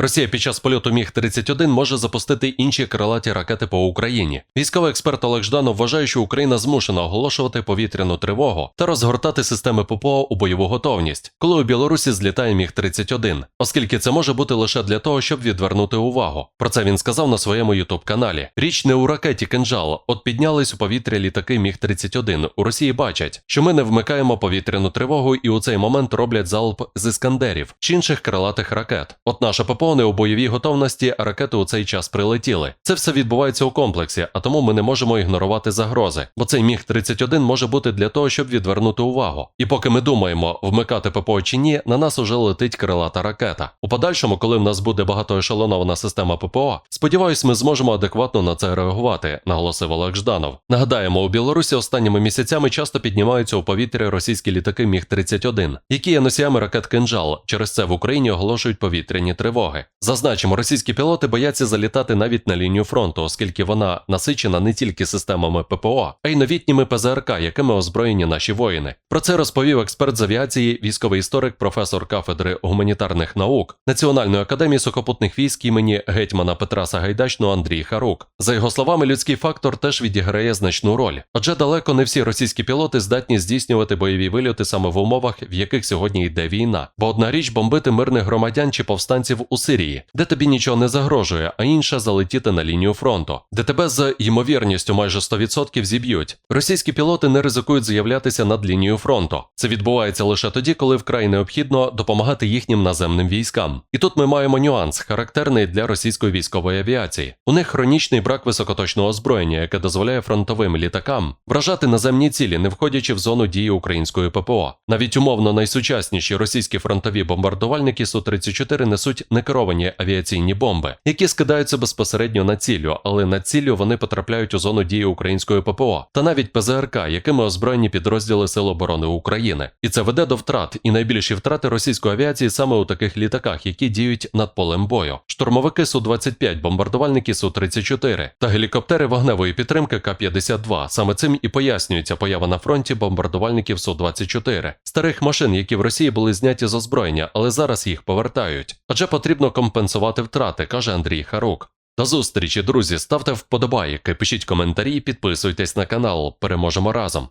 Росія під час польоту Міг 31 може запустити інші крилаті ракети по Україні. Військовий експерт Олег Жданов вважає, що Україна змушена оголошувати повітряну тривогу та розгортати системи ППО у бойову готовність, коли у Білорусі злітає Міг 31 оскільки це може бути лише для того, щоб відвернути увагу. Про це він сказав на своєму ютуб каналі. Річ не у ракеті кинжал. От піднялись у повітря літаки Міг 31 У Росії бачать, що ми не вмикаємо повітряну тривогу і у цей момент роблять залп з іскандерів чи інших крилатих ракет. От наша ППО не у бойовій готовності, ракети у цей час прилетіли. Це все відбувається у комплексі, а тому ми не можемо ігнорувати загрози, бо цей міг 31 може бути для того, щоб відвернути увагу. І поки ми думаємо, вмикати ППО чи ні, на нас уже летить крилата ракета. У подальшому, коли в нас буде багатоешелонована система ППО, сподіваюсь, ми зможемо адекватно на це реагувати, наголосив Олег Жданов. Нагадаємо, у Білорусі останніми місяцями часто піднімаються у повітря російські літаки Міг 31 які є носіями ракет кинжал. Через це в Україні оголошують повітряні тривоги. Зазначимо, російські пілоти бояться залітати навіть на лінію фронту, оскільки вона насичена не тільки системами ППО, а й новітніми ПЗРК, якими озброєні наші воїни. Про це розповів експерт з авіації, військовий історик, професор кафедри гуманітарних наук Національної академії сухопутних військ імені гетьмана Петра Сагайдачного Андрій Харук. За його словами, людський фактор теж відіграє значну роль, адже далеко не всі російські пілоти здатні здійснювати бойові вильоти саме в умовах, в яких сьогодні йде війна. Бо одна річ бомбити мирних громадян чи повстанців у Сирії, де тобі нічого не загрожує, а інша залетіти на лінію фронту, де тебе з ймовірністю майже 100% зіб'ють. Російські пілоти не ризикують з'являтися над лінією фронту. Це відбувається лише тоді, коли вкрай необхідно допомагати їхнім наземним військам. І тут ми маємо нюанс, характерний для російської військової авіації. У них хронічний брак високоточного озброєння, яке дозволяє фронтовим літакам вражати наземні цілі, не входячи в зону дії української ППО. Навіть умовно найсучасніші російські фронтові бомбардувальники Су-34 несуть некеровані авіаційні бомби, які скидаються безпосередньо на цілю, але на цілю вони потрапляють у зону дії української ППО та навіть ПЗРК, якими озброєні підрозділи Сил оборони України. І це веде до втрат, і найбільші втрати російської авіації саме у таких літаках, які діють над полем бою. Штурмовики Су-25, бомбардувальники Су-34 та гелікоптери вогневої підтримки К-52. Саме цим і пояснюється поява на фронті бомбардувальників Су-24, старих машин, які в Росії були зняті з озброєння, але зараз їх повертають. Адже потрібно компенсувати втрати, каже Андрій Харук. До зустрічі, друзі. Ставте вподобайки, пишіть коментарі, підписуйтесь на канал. Переможемо разом.